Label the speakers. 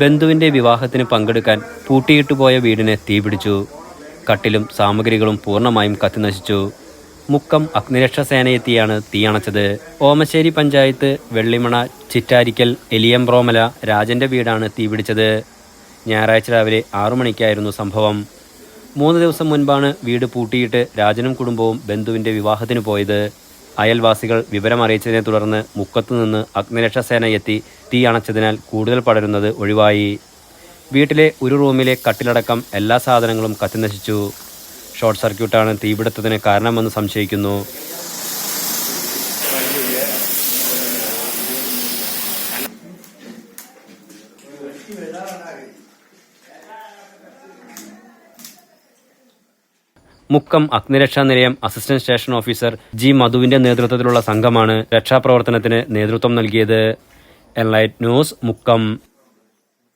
Speaker 1: ബന്ധുവിന്റെ വിവാഹത്തിന് പങ്കെടുക്കാൻ പൂട്ടിയിട്ടുപോയ വീടിനെ തീപിടിച്ചു കട്ടിലും സാമഗ്രികളും പൂർണമായും കത്തിനശിച്ചു മുക്കം അഗ്നിരക്ഷാ സേനയെത്തിയാണ് തീയണച്ചത് ഓമശ്ശേരി പഞ്ചായത്ത് വെള്ളിമണ ചിറ്റാരിക്കൽ എലിയംബ്രോമല രാജന്റെ വീടാണ് തീപിടിച്ചത് ഞായറാഴ്ച രാവിലെ ആറു മണിക്കായിരുന്നു സംഭവം. മൂന്ന് ദിവസം മുൻപാണ് വീട് പൂട്ടിയിട്ട് രാജനും കുടുംബവും ബന്ധുവിന്റെ വിവാഹത്തിന് പോയത്. അയൽവാസികൾ വിവരമറിയിച്ചതിനെ തുടർന്ന് മുക്കത്തു നിന്ന് അഗ്നിരക്ഷാ സേന എത്തി തീ അണച്ചതിനാൽ കൂടുതൽ പടരുന്നത് ഒഴിവായി. വീട്ടിലെ ഒരു റൂമിലെ കട്ടിലടക്കം എല്ലാ സാധനങ്ങളും കത്തിനശിച്ചു ഷോർട്ട് സർക്യൂട്ടാണ് തീപിടുത്തത്തിന് കാരണമെന്ന് സംശയിക്കുന്നു. മുക്കം അഗ്നിരക്ഷാ നിലയം അസിസ്റ്റന്റ് സ്റ്റേഷൻ ഓഫീസർ ജി മധുവിന്റെ നേതൃത്വത്തിലുള്ള സംഘമാണ് രക്ഷാപ്രവർത്തനത്തിന് നേതൃത്വം നൽകിയത്. Enlight news Mukkam.